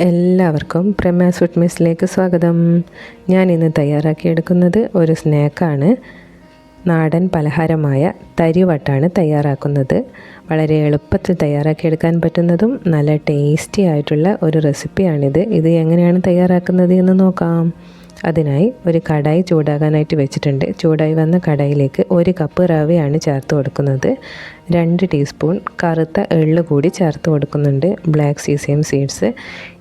എല്ലാവർക്കും പ്രമേ ഫുഡ് മിസ്സിലേക്ക് സ്വാഗതം. ഞാൻ ഇന്ന് തയ്യാറാക്കിയെടുക്കുന്നത് ഒരു സ്നാക്കാണ്. നാടൻ പലഹാരമായ തരിവട്ടാണ് തയ്യാറാക്കുന്നത്. വളരെ എളുപ്പത്തിൽ തയ്യാറാക്കിയെടുക്കാൻ പറ്റുന്നതും നല്ല ടേസ്റ്റി ആയിട്ടുള്ള ഒരു റെസിപ്പിയാണിത്. ഇത് എങ്ങനെയാണ് തയ്യാറാക്കുന്നത് എന്ന് നോക്കാം. അതിനായി ഒരു കടായി ചൂടാകാനായിട്ട് വെച്ചിട്ടുണ്ട്. ചൂടായി വന്ന കടായിലേക്ക് ഒരു കപ്പ് റവയാണ് ചേർത്ത് കൊടുക്കുന്നത്. രണ്ട് ടീസ്പൂൺ കറുത്ത എള്ള് കൂടി ചേർത്ത് കൊടുക്കുന്നുണ്ട്. Black sesame seeds.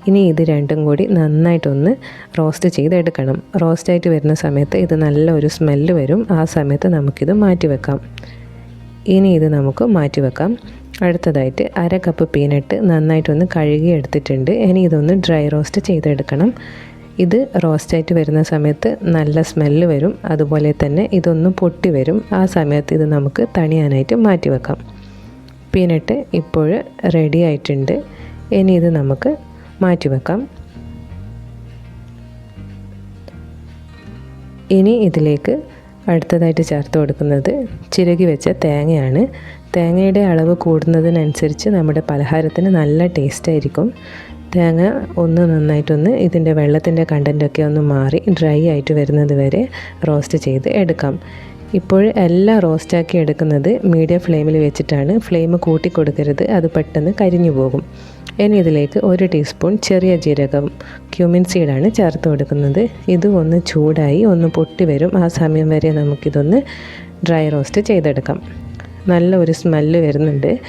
ഇനി ഇത് രണ്ടും കൂടി നന്നായിട്ടൊന്ന് റോസ്റ്റ് ചെയ്തെടുക്കണം. റോസ്റ്റായിട്ട് വരുന്ന സമയത്ത് ഇത് നല്ല ഒരു സ്മെല്ല് വരും. ആ സമയത്ത് നമുക്കിത് മാറ്റി വെക്കാം. ഇനി ഇത് നമുക്ക് മാറ്റി വെക്കാം. അടുത്തതായിട്ട് അര കപ്പ് പീനട്ട് നന്നായിട്ടൊന്ന് കഴുകി എടുത്തിട്ടുണ്ട്. ഇനി ഇതൊന്ന് ഡ്രൈ റോസ്റ്റ് ചെയ്തെടുക്കണം. ഇത് റോസ്റ്റായിട്ട് വരുന്ന സമയത്ത് നല്ല സ്മെല്ല് വരും. അതുപോലെ തന്നെ ഇതൊന്ന് പൊട്ടി വരും. ആ സമയത്ത് ഇത് നമുക്ക് തണിയാനായിട്ട് മാറ്റി വെക്കാം. പീനട്ട് ഇപ്പോൾ റെഡി ആയിട്ടുണ്ട്. ഇനി ഇത് നമുക്ക് മാറ്റി വെക്കാം. ഇനി ഇതിലേക്ക് അടുത്തതായിട്ട് ചേർത്ത് കൊടുക്കുന്നത് ചിരകി വെച്ച തേങ്ങയാണ്. തേങ്ങയുടെ അളവ് കൂടുന്നതിനനുസരിച്ച് നമ്മുടെ പലഹാരത്തിന് നല്ല ടേസ്റ്റ് ആയിരിക്കും. തേങ്ങ ഒന്ന് നന്നായിട്ടൊന്ന് ഇതിന്റെ വെള്ളത്തിന്റെ കണ്ടന്റൊക്കെ ഒന്ന് മാറി ഡ്രൈ ആയിട്ട് വരുന്നത് വരെ റോസ്റ്റ് ചെയ്ത് എടുക്കാം. ഇപ്പോൾ എല്ലാം റോസ്റ്റാക്കി എടുക്കുന്നത് മീഡിയം ഫ്ലെയിമിൽ വെച്ചിട്ടാണ്. ഫ്ലെയിം കൂട്ടി കൊടുക്കരുത് അത് പെട്ടെന്ന് കരിഞ്ഞു പോകും. ഇനി ഇതിലേക്ക് ഒരു ടീസ്പൂൺ ചെറിയ ജീരകം ക്യൂമിൻ സീഡാണ് ചേർത്ത് കൊടുക്കുന്നത്. ഇത് ഒന്ന് ചൂടായി ഒന്ന് പൊട്ടി വരും. ആ സമയം വരെ നമുക്കിതൊന്ന് ഡ്രൈ റോസ്റ്റ് ചെയ്തെടുക്കാം. നല്ല ഒരു സ്മെല്ല് വരുന്നുണ്ട്.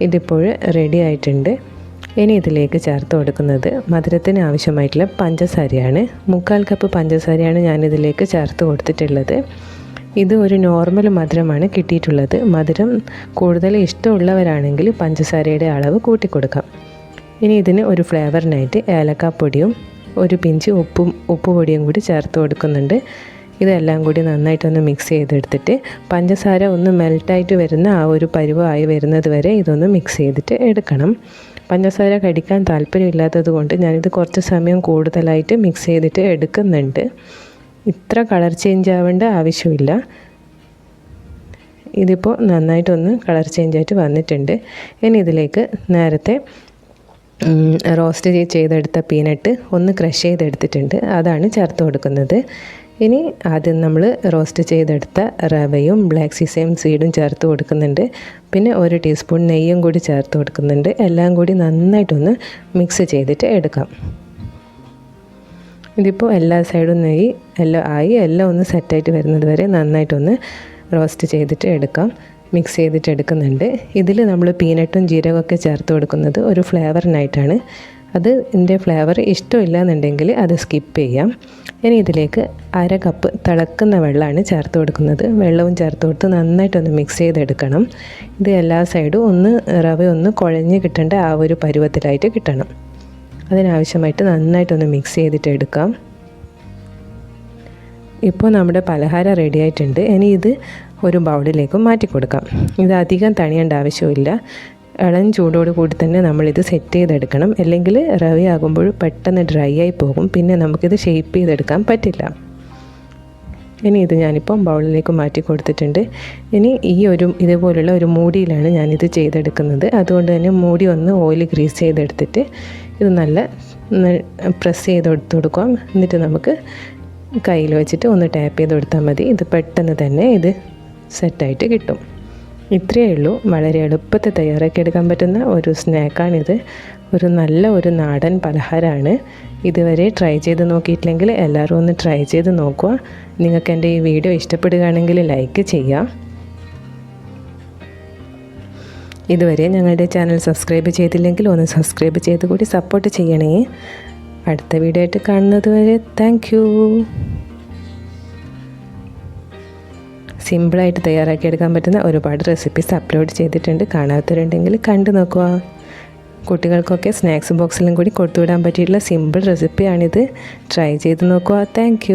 ഇതിപ്പോൾ റെഡി ആയിട്ടുണ്ട്. ഇനി ഇതിലേക്ക് ചേർത്ത് കൊടുക്കുന്നത് മധുരത്തിന് ആവശ്യമായിട്ടുള്ള പഞ്ചസാരയാണ്. മുക്കാൽ കപ്പ് പഞ്ചസാരയാണ് ഞാനിതിലേക്ക് ചേർത്ത് കൊടുത്തിട്ടുള്ളത്. ഇത് ഒരു നോർമൽ മധുരമാണ് കിട്ടിയിട്ടുള്ളത്. മധുരം കൂടുതൽ ഇഷ്ടമുള്ളവരാണെങ്കിൽ പഞ്ചസാരയുടെ അളവ് കൂട്ടിക്കൊടുക്കാം ഇനി ഇതിന് ഒരു ഫ്ലേവറിനായിട്ട് ഏലക്കാപ്പൊടിയും ഒരു പിഞ്ച് ഉപ്പും ഉപ്പ് പൊടിയും കൂടി ചേർത്ത് കൊടുക്കുന്നുണ്ട്. ഇതെല്ലാം കൂടി നന്നായിട്ടൊന്ന് മിക്സ് ചെയ്തെടുത്തിട്ട് പഞ്ചസാര ഒന്ന് മെൽട്ടായിട്ട് വരുന്ന ആ ഒരു പരുവമായി വരുന്നത് വരെ ഇതൊന്ന് മിക്സ് ചെയ്തിട്ട് എടുക്കണം. പഞ്ചസാര കടിക്കാൻ താല്പര്യമില്ലാത്തത് കൊണ്ട് ഞാനിത് കുറച്ച് സമയം കൂടുതലായിട്ട് മിക്സ് ചെയ്തിട്ട് എടുക്കുന്നുണ്ട്. ഇത്ര കളർ ചേഞ്ച് ആവേണ്ട ആവശ്യമില്ല. ഇതിപ്പോൾ നന്നായിട്ടൊന്ന് കളർ ചേഞ്ച് ആയിട്ട് വന്നിട്ടുണ്ട്. ഇനി ഇതിലേക്ക് നേരത്തെ റോസ്റ്റ് ചെയ്തെടുത്ത പീനട്ട് ഒന്ന് ക്രഷ് ചെയ്തെടുത്തിട്ടുണ്ട്. അതാണ് ചേർത്ത് കൊടുക്കുന്നത്. ഇനി ആദ്യം നമ്മൾ റോസ്റ്റ് ചെയ്തെടുത്ത റവയും ബ്ലാക്ക് സീസയും സീഡും ചേർത്ത് കൊടുക്കുന്നുണ്ട്. പിന്നെ ഒരു ടീസ്പൂൺ നെയ്യും കൂടി ചേർത്ത് കൊടുക്കുന്നുണ്ട്. എല്ലാം കൂടി നന്നായിട്ടൊന്ന് മിക്സ് ചെയ്തിട്ട് എടുക്കാം. ഇതിപ്പോൾ എല്ലാ സൈഡും നെയ്യ് എല്ലാം ആയി എല്ലാം ഒന്ന് സെറ്റായിട്ട് വരുന്നത് വരെ നന്നായിട്ടൊന്ന് റോസ്റ്റ് ചെയ്തിട്ട് എടുക്കാം. മിക്സ് ചെയ്തിട്ട് എടുക്കുന്നുണ്ട്. ഇതിൽ നമ്മൾ പീനട്ടും ജീരകമൊക്കെ ചേർത്ത് കൊടുക്കുന്നത് ഒരു ഫ്ലേവറിനായിട്ടാണ്. അത് എന്റെ ഫ്ലേവർ ഇഷ്ടമില്ല എന്നുണ്ടെങ്കിൽ അത് സ്കിപ്പ് ചെയ്യാം. ഇനി ഇതിലേക്ക് അര കപ്പ് തിളക്കുന്ന വെള്ളമാണ് ചേർത്ത് കൊടുക്കുന്നത്. വെള്ളവും ചേർത്ത് കൊടുത്ത് നന്നായിട്ടൊന്ന് മിക്സ് ചെയ്തെടുക്കണം. ഇത് എല്ലാ സൈഡും ഒന്ന് റവ ഒന്ന് കുഴഞ്ഞ് കിട്ടേണ്ട ആ ഒരു പരുവത്തിലായിട്ട് കിട്ടണം. അതിനാവശ്യമായിട്ട് നന്നായിട്ടൊന്ന് മിക്സ് ചെയ്തിട്ട് എടുക്കാം ഇപ്പോൾ നമ്മുടെ പലഹാരം റെഡി ആയിട്ടുണ്ട്. ഇനി ഇത് ഒരു ബൗളിലേക്ക് മാറ്റി കൊടുക്കാം. ഇത് അധികം തണിയേണ്ട ആവശ്യമില്ല. ഇളം ചൂടോട് കൂടി തന്നെ നമ്മളിത് സെറ്റ് ചെയ്തെടുക്കണം. അല്ലെങ്കിൽ റവയാകുമ്പോൾ പെട്ടെന്ന് ഡ്രൈ ആയി പോകും. പിന്നെ നമുക്കിത് ഷേപ്പ് ചെയ്തെടുക്കാൻ പറ്റില്ല. ഇനി ഇത് ഞാനിപ്പം ബൗളിലേക്ക് മാറ്റി കൊടുത്തിട്ടുണ്ട്. ഇനി ഈ ഒരു ഇതുപോലുള്ള ഒരു മൂടിയിലാണ് ഞാനിത് ചെയ്തെടുക്കുന്നത്. അതുകൊണ്ട് തന്നെ മൂടി ഒന്ന് ഓയിൽ ഗ്രീസ് ചെയ്തെടുത്തിട്ട് ഇത് നല്ല പ്രസ് ചെയ്ത് കൊടുക്കാം എന്നിട്ട് നമുക്ക് കയ്യിൽ വെച്ചിട്ട് ഒന്ന് ടാപ്പ് ചെയ്ത് കൊടുത്താൽ മതി. ഇത് പെട്ടെന്ന് തന്നെ ഇത് സെറ്റായിട്ട് കിട്ടും. ഇത്രയേ ഉള്ളൂ. വളരെ എളുപ്പത്തിൽ തയ്യാറാക്കി എടുക്കാൻ പറ്റുന്ന ഒരു സ്നാക്കാണിത്. ഒരു നല്ല ഒരു നാടൻ പലഹാരമാണ്. ഇതുവരെ ട്രൈ ചെയ്ത് നോക്കിയിട്ടില്ലെങ്കിൽ എല്ലാവരും ഒന്ന് ട്രൈ ചെയ്ത് നോക്കുക. നിങ്ങൾക്ക് എന്റെ ഈ വീഡിയോ ഇഷ്ടപ്പെടുകയാണെങ്കിൽ ലൈക്ക് ചെയ്യാം ഇതുവരെ ഞങ്ങളുടെ ചാനൽ സബ്സ്ക്രൈബ് ചെയ്തില്ലെങ്കിൽ ഒന്ന് സബ്സ്ക്രൈബ് ചെയ്ത് കൂടി സപ്പോർട്ട് ചെയ്യണേ. അടുത്ത വീഡിയോ ആയിട്ട് കാണുന്നത് വരെ താങ്ക് സിമ്പിളായിട്ട് തയ്യാറാക്കിയെടുക്കാൻ പറ്റുന്ന ഒരുപാട് റെസിപ്പീസ് അപ്ലോഡ് ചെയ്തിട്ടുണ്ട്. കാണാത്തവരുണ്ടെങ്കിൽ കണ്ടു നോക്കുക. കുട്ടികൾക്കൊക്കെ സ്നാക്സ് ബോക്സിലും കൂടി കൊടുത്തുവിടാൻ പറ്റിയിട്ടുള്ള സിമ്പിൾ റെസിപ്പിയാണിത് ട്രൈ ചെയ്ത് നോക്കുക. താങ്ക്